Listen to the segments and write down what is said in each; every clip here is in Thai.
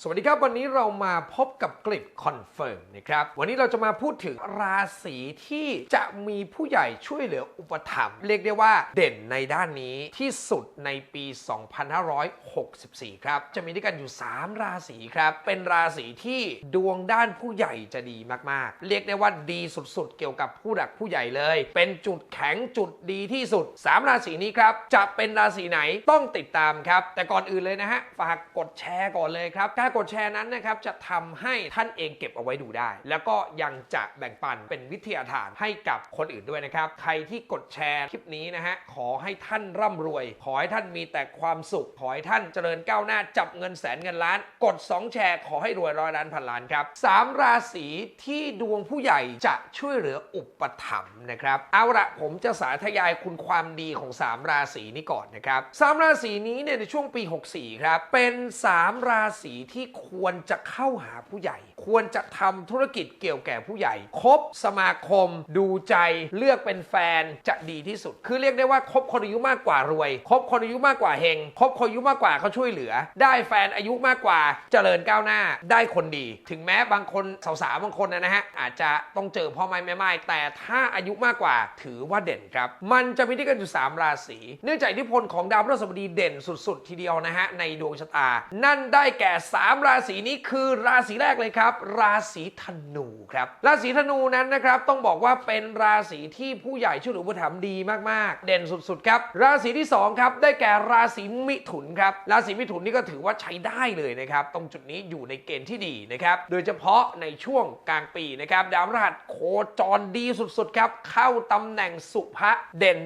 สวัสดีครับ วันนี้เรามาพบกับกริดคอนเฟิร์มนะครับวันนี้เราจะมาพูดถึงราศีที่จะมีผู้ใหญ่ช่วยเหลืออุปถัมภ์เรียกได้ว่าเด่นในด้านนี้ที่สุดในปี 2564 ครับ จะมีด้วยกันอยู่ 3 ราศีครับ เป็นราศีที่ดวงด้านผู้ใหญ่จะดีมากๆ เรียกได้ว่าดีสุดๆ เกี่ยวกับผู้หลักผู้ใหญ่เลย เป็นจุดแข็งจุดดีที่สุด 3 ราศีนี้ครับจะเป็นราศีไหนต้องติดตามครับ แต่ก่อนอื่นเลยนะฮะฝากกดแชร์ก่อนเลยครับกดแชร์นั้นนะครับจะทำให้ท่านเองเก็บเอาไว้ดูได้ แล้วก็ยังจะแบ่งปันเป็นวิทยาทานให้กับคนอื่นด้วยนะครับ ใครที่กดแชร์คลิปนี้นะฮะขอให้ท่านร่ำรวย ขอให้ท่านมีแต่ความสุข ขอให้ท่านเจริญก้าวหน้าจับเงินแสนเงินล้าน กด 2 แชร์ ขอให้รวยร้อยล้านพันล้านครับสามราศีที่ดวงผู้ใหญ่จะช่วยเหลืออุปถัมภ์นะครับ เอาละผมจะสาธยายคุณความดีของ 3 ราศีนี้ก่อนนะครับสามราศีนี้เนี่ยในช่วงปี 64 ครับ เป็น 3 ราศีที่ควรจะเข้าหาผู้ใหญ่ ควรจะทำธุรกิจเกี่ยวแก่ผู้ใหญ่ คบสมาคม ดูใจเลือกเป็นแฟนจะดีที่สุด คือเรียกได้ว่าคบคนอายุมากกว่ารวย คบคนอายุมากกว่าเฮงคบคนอายุมากกว่าเขาช่วยเหลือ ได้แฟนอายุมากกว่าเจริญก้าวหน้าได้คนดี ถึงแม้บางคนสาวๆบางคนนะฮะอาจจะต้องเจอพ่อไม้แม่ไม้แต่ถ้าอายุมากกว่าถือว่าเด่นครับ มันจะมีด้วยกันอยู่3ราศีเนื่องจากอิทธิพลของดาวพฤหัสบดีเด่นสุด ๆ ทีเดียวนะฮะในดวงชะตา นั่นได้แก่3 ราศีนี้คือราศีแรกเลยครับ ราศีธนูครับ ราศีธนูนั้นนะครับต้องบอกว่าเป็นราศีที่ผู้ใหญ่ช่วยเหลืออุปถัมดีมากๆ เด่นสุดๆครับ ราศีที่2ครับได้แก่ราศีมิถุนครับ ราศีมิถุนนี่ก็ถือว่าใช้ได้เลยนะครับ ตรงจุดนี้อยู่ในเกณฑ์ที่ดีนะครับ โดยเฉพาะในช่วงกลางปีนะครับ ดาวพฤหัสโคจรดีสุดๆครับ เข้าตำแหน่งสุภะเด่น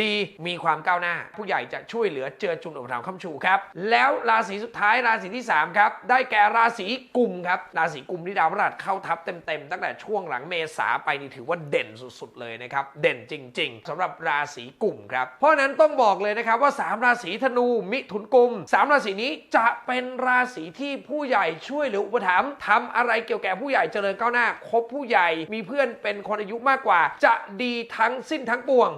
ดีมีความก้าวหน้า ผู้ใหญ่จะช่วยเหลือเจือจุนอุปถัมภ์คำชูครับ แล้วราศีสุดท้ายราศีที่ 3 ครับ ได้แก่ราศีกุมครับ ราศีกุมที่ดาวพฤหัสเข้าทับเต็มๆ ตั้งแต่ช่วงหลังเมษาไปนี่ถือว่าเด่นสุดๆเลยนะครับ เด่นจริง ๆสำหรับราศีกุมครับ เพราะนั้นต้องบอกเลยนะครับว่า 3 ราศีธนูมิถุนกุม 3 ราศีนี้จะเป็นราศีที่ผู้ใหญ่ช่วยเหลืออุปถัมภ์ทำอะไรเกี่ยวแก่ผู้ใหญ่เจริญก้าวหน้าคบผู้ใหญ่มีเพื่อนเป็นคนอายุมากกว่า จะดีทั้งสิ้นทั้งปวง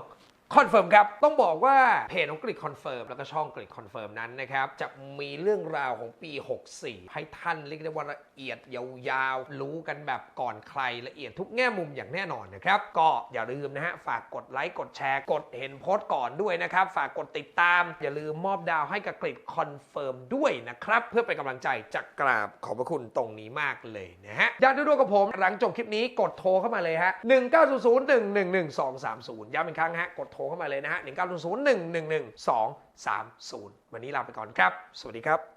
คอนเฟิร์มครับ ต้องบอกว่าเพจของกริดคอนเฟิร์มแล้วก็ช่องกริดคอนเฟิร์มนั้นนะครับ จะมีเรื่องราวของปี 64 ให้ท่านเรียกได้ว่าละเอียดยาวๆ รู้กันแบบก่อนใครละเอียดทุกแง่มุมอย่างแน่นอนนะครับ ก็อย่าลืมนะฮะ ฝากกดไลค์ กดแชร์ กดเห็นโพสต์ก่อนด้วยนะครับ ฝากกดติดตาม อย่าลืมมอบดาวให้กับกริดคอนเฟิร์มด้วยนะครับ เพื่อเป็นกำลังใจจะกราบขอบพระคุณตรงนี้มากเลยนะฮะอยากดูดวงกับผมหลังจบคลิปนี้กดโทรเข้ามาเลยฮะ1 9 0 0 1 1 1 2 3 0ย้ำอีกครั้งฮะกดโทรเข้ามาเลยนะฮะ 1 9 0 0 1 1 1 2 3 0 วันนี้ลาไปก่อนครับ สวัสดีครับ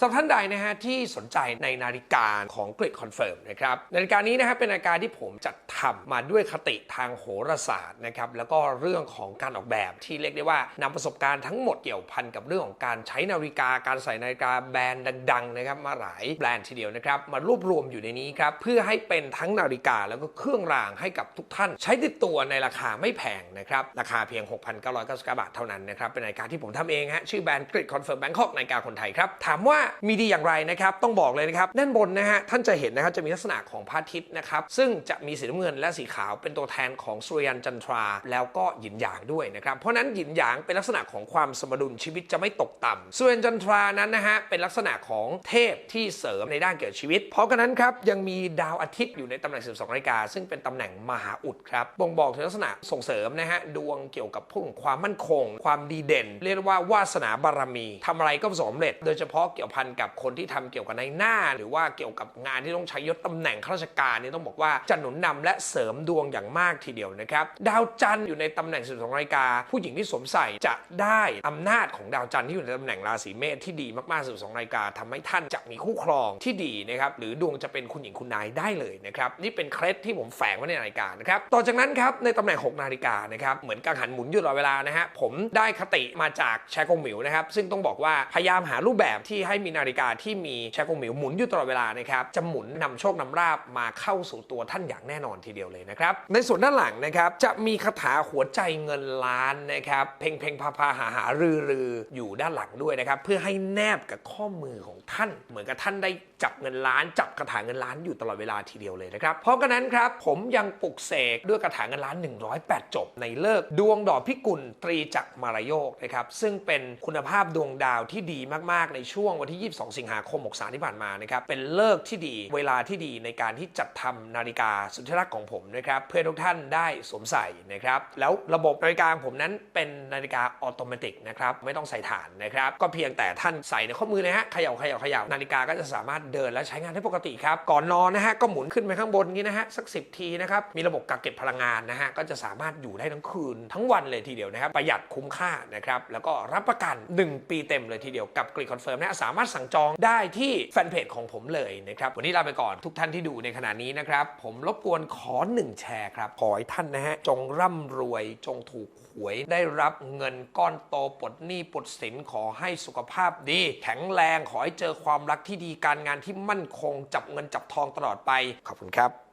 สำหรับท่านใดนะฮะที่สนใจในนาฬิกาของกริดคอนเฟิร์มนะครับนาฬิกานี้นะฮะเป็นนาฬิกาที่ผมจัดทำมาด้วยคติทางโหราศาสตร์นะครับแล้วก็เรื่องของการออกแบบที่เรียกได้ว่านำประสบการณ์ทั้งหมดเกี่ยวพันกับเรื่องของการใช้นาฬิกาการใส่นาฬิกาแบรนด์ดังๆนะครับมาหลายแบรนด์ทีเดียวนะครับมารวบรวมอยู่ในนี้ครับเพื่อให้เป็นทั้งนาฬิกาแล้วก็เครื่องรางให้กับทุกท่าน ใช้ติดตัวในราคาไม่แพงนะครับราคาเพียง 6,999บาทเท่านั้นนะครับเป็นนาฬิกาที่ผมทำเองฮะชื่อแบรนด์กริดคอนเฟิร์มแบงคอกนาฬิกาคนไทยครับถามว่ามีดีอย่างไรนะครับต้องบอกเลยนะครับด้านบนนะฮะท่านจะเห็นนะครับจะมีลักษณะของพระอาทิตย์นะครับซึ่งจะมีสีน้ำเงินและสีขาวเป็นตัวแทนของสุริยันจันทรา แล้วก็หยินหยางด้วยนะครับเพราะนั้นหยินหยางเป็นลักษณะของความสมดุลชีวิตจะไม่ตกต่ำสุริยันจันทรานั้นนะฮะเป็นลักษณะของเทพที่เสริมในด้านเกี่ยวกับชีวิต เพราะกันนั้นครับยังมีดาวอาทิตย์อยู่ในตำแหน่ง 12นาฬิกาซึ่งเป็นตำแหน่งมหาอุดครับบ่งบอกถึงลักษณะส่งเสริมนะฮะดวงเกี่ยวกับพวกของความมั่นคง ความดีเด่น เรียกว่าวาสนาบารมีทำอะไรก็สมสำเร็จ โดยเฉพาะเกี่ยวพันกับคนที่ทำเกี่ยวกับในหน้า หรือว่าเกี่ยวกับงานที่ต้องใช้ยศตำแหน่งข้าราชการนี่ต้องบอกว่าจะหนุนนำและเสริมดวงอย่างมากทีเดียวนะครับ ดาวจันทร์อยู่ในตำแหน่ง12นาฬิกา ผู้หญิงที่สวมใส่จะได้อำนาจของดาวจันทร์ที่อยู่ในตำแหน่งราศีเมษที่ดีมากๆ12นาฬิกาทำให้ท่านจะมีคู่ครองที่ดีนะครับหรือดวงจะเป็นคุณหญิงคุณนายได้เลยนะครับนี่เป็นเคล็ดที่ผมแฝงไว้ในนาฬิกานะครับต่อจากนั้นครับในตำแหน่ง 6 นาฬิกานะครับเหมือนกังหันหมุนอยู่ตลอดเวลานะฮะผมได้คติมาจากแชร์กงหมิวนะครับซึ่งต้องบอกว่าพยายามหารูปแบบที่ให้มีนาฬิกาที่มีแชร์กงหมิวหมุนอยู่ตลอดเวลานะครับจะหมุนนำโชคนำราบมาเข้าสู่ตัวท่านอย่างแน่นอนทีเดียวเลยนะครับในส่วนด้านหลังนะครับจะมีคาถาหัวใจเงินล้านนะครับเพ่งเพ่งพาพาหาหารือรืออยู่ด้านหลังด้วยนะครับเพื่อให้แนบกับข้อมือของท่าน เหมือนกับท่านได้จับเงินล้าน จับกระถางเงินล้านอยู่ตลอดเวลาทีเดียวเลยนะครับเพราะกระนั้นครับผมยังปลุกเสกด้วยกระถางเงินล้าน 108 จบ ในเลิกดวงดอกพิกุลตรีจักรมารโยกนะครับซึ่งเป็นคุณภาพดวงดาวที่ดีมากๆ ในช่วงวันที่ 22 สิงหาคม 63 ที่ผ่านมานะครับเป็นเลิกที่ดีเวลาที่ดีในการที่จัดทำนาฬิกาสุดที่รักของผมนะครับเพื่อทุกท่านได้สวมใส่นะครับแล้วระบบนาฬิกาของผมนั้นเป็นนาฬิกาออโตเมติกนะครับไม่ต้องใส่ฐานนะครับก็เพียงแต่ท่านใส่ในข้อมือนะฮะเขย่าเขย่าเขย่านาฬิกาก็จะสามารถเดินและใช้งานได้ปกติครับ ก่อนนอนนะฮะก็หมุนขึ้นไปข้างบนนี้นะฮะสัก 10 ทีนะครับมีระบบกักเก็บพลังงานนะฮะก็จะสามารถอยู่ได้ทั้งคืนทั้งวันเลยทีเดียวนะครับประหยัดคุ้มค่านะครับแล้วก็รับประกัน 1 ปีเต็มเลยทีเดียวกับกรีคอนเฟิร์มนะสามารถสั่งจองได้ที่แฟนเพจของผมเลยนะครับวันนี้ลาไปก่อนทุกท่านที่ดูในขณะนี้นะครับผมรบกวนขอหนึ่งแชร์ครับขอให้ท่านนะฮะจงร่ำรวยจงถูกหวยได้รับเงินก้อนโตปลดหนี้ปลดสินขอให้สุขภาพดี แข็งแรงขอให้เจอความรักที่ดีการงานที่มั่นคงจับเงินจับทองตลอดไป ขอบคุณครับ